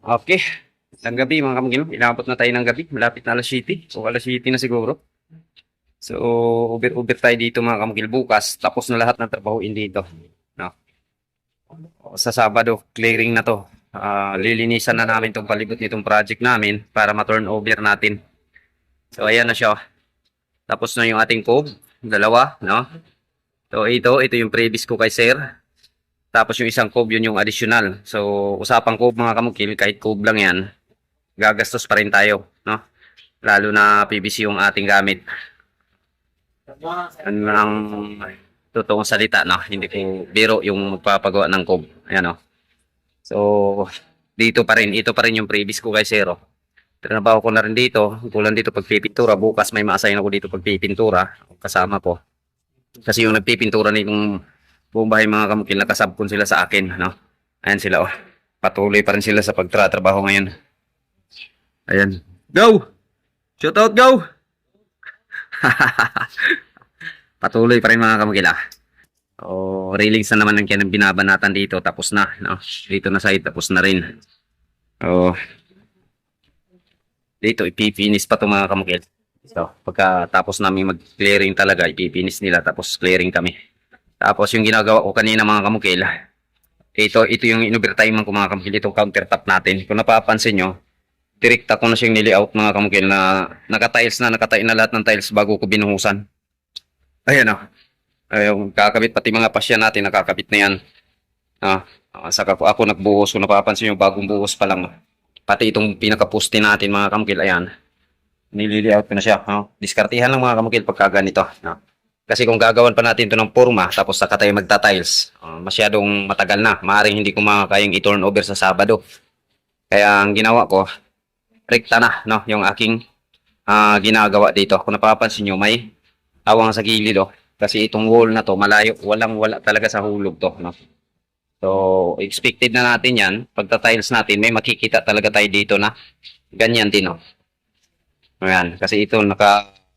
Okay. Ng gabi mga kamagil, inabot na tayo ng gabi. Malapit na alas 7 o alas 7 na siguro. So, uber-uber tayo dito mga kamagil bukas. Tapos na lahat ng trabahoin dito. No? Sa Sabado, clearing na to. Ah, lilinisan na namin tong palibot nitong project namin para ma-turn over natin. So, ayan na siya. Tapos na yung ating cove. Dalawa, no? So, ito, ito yung previous ko kay Sir. Tapos yung isang cove, yun yung additional. So, usapang cove mga kamukil, kahit cove lang yan, gagastos pa rin tayo, no? Lalo na PVC yung ating gamit. Ano ang totoong salita, no? Hindi ko biro yung magpapagawa ng cove. Ayan, no? So, dito pa rin. Ito pa rin yung previous ko kay Zero. Trinabaho ko na rin dito. Kulang dito pagpipintura. Bukas may ma-assign ako dito pagpipintura. Kasama ko. Kasi yung nagpipintura nitong buong bahay mga kamukil, nakasabkon sila sa akin. No? Ayan sila, oh. Patuloy pa rin sila sa pagtratrabaho ngayon. Ayan. Go! Shout out, go! Patuloy pa rin mga kamukil, ah. O, railings na naman ang kinang binabanatan dito. Tapos na, no? Dito na side, tapos na rin. O, dito, ipipinis pa ito mga kamukil. So, pagkatapos namin mag-clearing talaga, ipipinis nila, tapos clearing kami. Tapos yung ginagawa ko kanina mga kamukil, ito, ito yung in-overtime ko mga kamukil, itong countertop natin. Kung napapansin nyo, direkta ko na siyang nili-out mga kamukil na naka-tiles na, nakatayo na lahat ng tiles bago ko binuhusan. Ayan o. Ayun, kakabit pati mga pasya natin, nakakabit na yan. Ah, ah, saka po ako nagbuhos, kung napapansin nyo, bagong buhos pa lang. Pati itong pinaka-poste natin mga kamukil, ayan. Nilili-out ko na siya. No? Diskartihan lang mga kamukil pagka ganito. No? Kasi kung gagawan pa natin ito ng forma, tapos saka tayo magta-tiles, ah, masyadong matagal na. Maaring hindi ko makakayang i-turn over sa Sabado. Kaya ang ginawa ko, rekta na, no? Yung aking ah, ginagawa dito. Kung napapansin nyo, may awang sa gilid, oh. Kasi itong wall na to, malayo, walang wala talaga sa hulog to, no? So, expected na natin yan. Pagta-tiles natin, may makikita talaga tayo dito na ganyan din, oh. Ayan, kasi ito,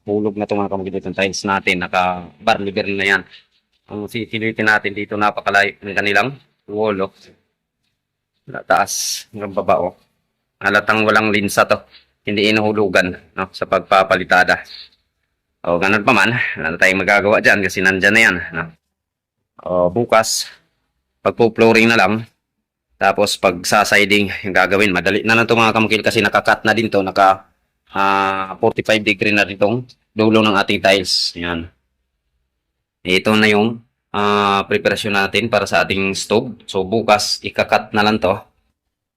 nakahulog na ito mga kamagid itong tiles natin, naka-bar-liver na yan. Ang sisilitin natin dito, napakalayo ng kanilang wall, oh. Taas, hanggang baba, oh. Halatang walang linsa to. Hindi inuhulugan, no, sa pagpapalitada. O, ganun pa man, wala na tayong magagawa dyan kasi nandyan na yan. No? O, bukas, pagpo-flooring na lang, tapos pag sa siding yung gagawin, madali na lang ito mga kamukil kasi nakakat na din to, naka ah, 45 degree na rin tong dulo ng ating tiles. Yan. Ito na yung ah, preparasyon natin para sa ating stove. So bukas, ikakat na lang to.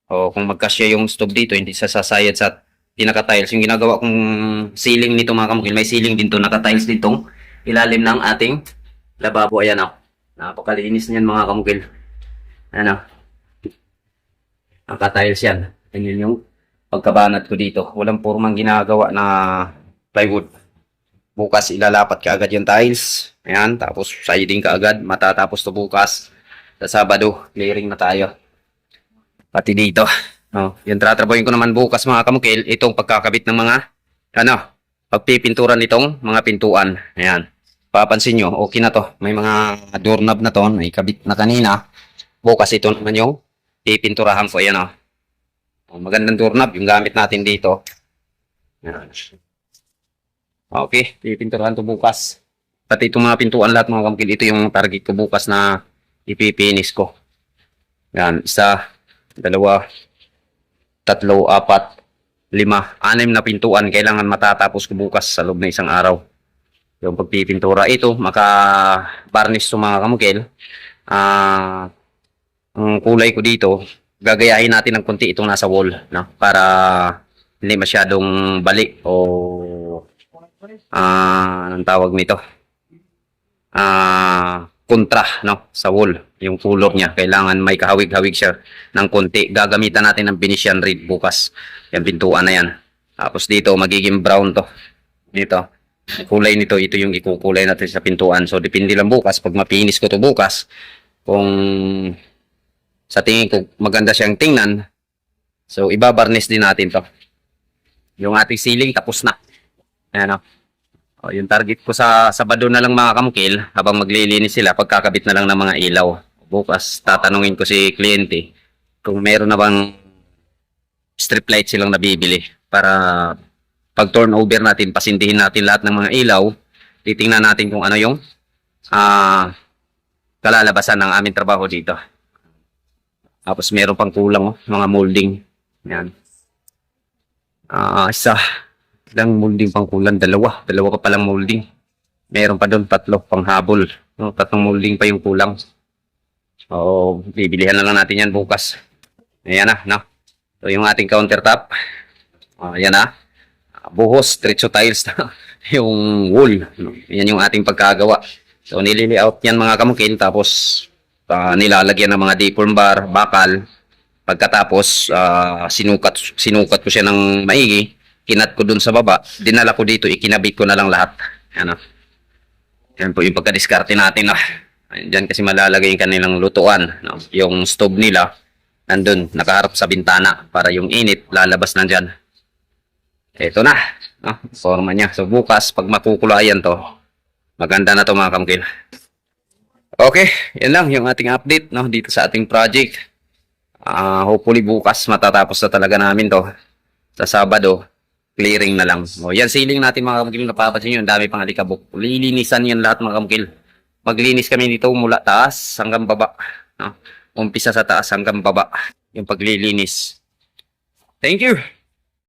O kung magkasya yung stove dito, hindi sasasayad sa pinaka-tiles. Yung ginagawa kong ceiling nito mga kamukil, may ceiling din to, naka-tiles ditong ilalim ng ating lababo. Ayan o. Napakalinis niyan mga kamukil. Ayan o. Naka-tiles yan. Yan yung pagkabanat ko dito. Walang purmang ginagawa na plywood. Bukas ilalapat ka agad yung tiles. Ayan. Tapos siding ka agad. Matatapos to bukas. Sa Sabado, clearing na tayo. Pati dito. Oh, yung tratrabahin ko naman bukas mga kamukil, itong pagkakabit ng mga, ano, pagpipinturan nitong mga pintuan. Ayan. Papansin nyo, okay na to. May mga doorknob na to, may kabit na kanina. Bukas ito naman yung pipinturahan ko. Ayan oh. Oh, magandang doorknob yung gamit natin dito. Ayan. Okay, pipinturahan to bukas. Pati itong mga pintuan lahat mga kamukil, ito yung target ko bukas na ipipinis ko. Yan, isa, dalawa, tatlo, apat, lima, anim na pintuan kailangan matatapos ko bukas sa loob ng isang araw. Yung pagpipintura. Ito, maka-varnish to mga kamukil. Ah, ang kulay ko dito, gagayahin natin ng konti itong nasa wall, no? Para hindi masyadong balik o ah, anong tawag nito? Ah, kontra, no? Sa wall, yung kulog niya. Kailangan may kahawig-hawig siya ng konti. Gagamitan natin ng Venetian red bukas. Yung pintuan na yan. Tapos dito, magiging brown to. Dito. Kulay nito, ito yung ikukulay natin sa pintuan. So, depende lang bukas. Pag mapinis ko to bukas, kung sa tingin ko maganda siyang tingnan, so, ibabarnish din natin to. Yung ating ceiling, tapos na. Ayan o. O, yung target ko sa Sabado na lang mga kamukil, habang maglilinis sila, pagkakabit na lang ng mga ilaw. Bukas, tatanungin ko si kliyente kung meron na bang strip light silang nabibili para pag turnover natin, pasindihin natin lahat ng mga ilaw, titingnan natin kung ano yung ah kalalabasan ng aming trabaho dito. Tapos meron pang kulang, oh, mga molding. Yan. Ah, isa. Ilang molding pang kulang? Dalawa. Dalawa ka palang molding. Meron pa doon tatlo pang habol. No, tatlong molding pa yung kulang. Oo, bibilihan na lang natin yan bukas. Ayan na, no? So, yung ating countertop. Ah, ayan na. Ah, Buhos, diretso tiles na. yung wool. No? Yan yung ating pagkagawa. So, nilili-out yan mga kamukil. Tapos, ah, nilalagyan ng mga deform bar, bakal. Pagkatapos, ah, sinukat, sinukat ko siya ng maigi. Kinat ko dun sa baba. Dinala ko dito, ikinabit ko na lang lahat. Ano? Yan po yung pagkadiskarte natin. Ah. Diyan kasi malalagay yung kanilang lutuan. No? Yung stove nila, nandun, nakaharap sa bintana para yung init lalabas na dyan. Ito na. No? Forma niya. So bukas, pag makukulayan to, maganda na to mga kamkil. Okay, yan lang yung ating update no, dito sa ating project. Ah, hopefully bukas matatapos na talaga namin to. Sa Sabado, clearing na lang. O yan, ceiling natin mga kamukil, napapansin nyo, ang dami pang alikabok. Lilinisan yan lahat mga kamukil. Maglinis kami dito mula taas hanggang baba. No? Umpisa sa taas hanggang baba. Yung paglilinis. Thank you.